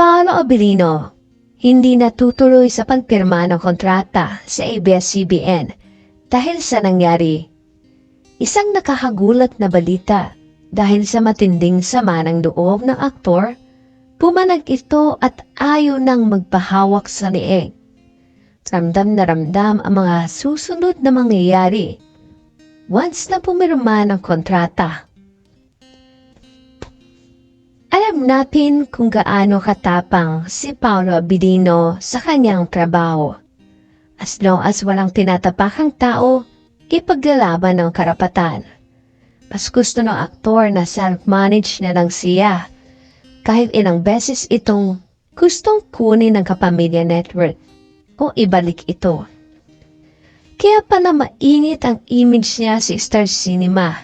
Paolo Abilino, hindi natutuloy sa pagpirma ng kontrata sa ABS-CBN dahil sa nangyari. Isang nakakagulat na balita dahil sa matinding sama ng loob ng aktor, pumanag ito at ayaw nang magpahawak sa lieg. Ramdam na ramdam ang mga susunod na mangyayari once na pumirma ng kontrata. Alam natin kung gaano katapang si Paolo Abilino sa kanyang trabaho. As long as walang tinatapakang tao, ipaglalaban ng karapatan. Mas gusto ng aktor na self-manage na lang siya kahit ilang beses itong gustong kunin ng Kapamilya Network o ibalik ito. Kaya pala mainit ang image niya sa Star Cinema.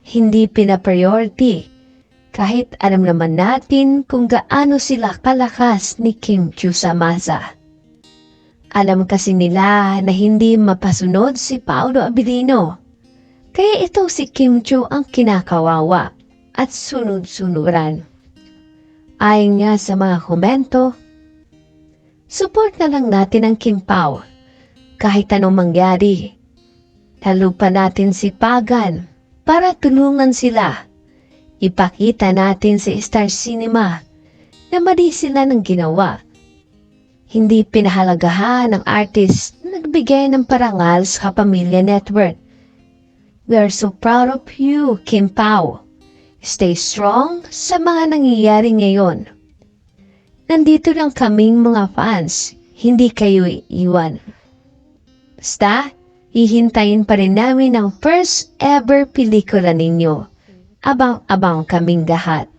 Hindi pina-priority kahit alam naman natin kung gaano sila kalakas ni Kim Chu sa masa. Alam kasi nila na hindi mapasunod si Paolo Abilino. Kaya ito si Kim Chu ang kinakawawa at sunod-sunuran. Ayon nga sa mga komento, support na lang natin ang Kim Pao kahit anong mangyari. Lalo pa natin si Pagan para tulungan sila. Ipakita natin sa Star Cinema na mali sila ng ginawa. Hindi pinahalagahan ng artist na nagbigay ng parangal sa Pamilya Network. We are so proud of you, Kim Pao. Stay strong sa mga nangyayari ngayon. Nandito lang kaming mga fans, hindi kayo iiwan. Basta, hihintayin pa rin namin ang first ever pelikula ninyo. Abang-abang kaming lahat.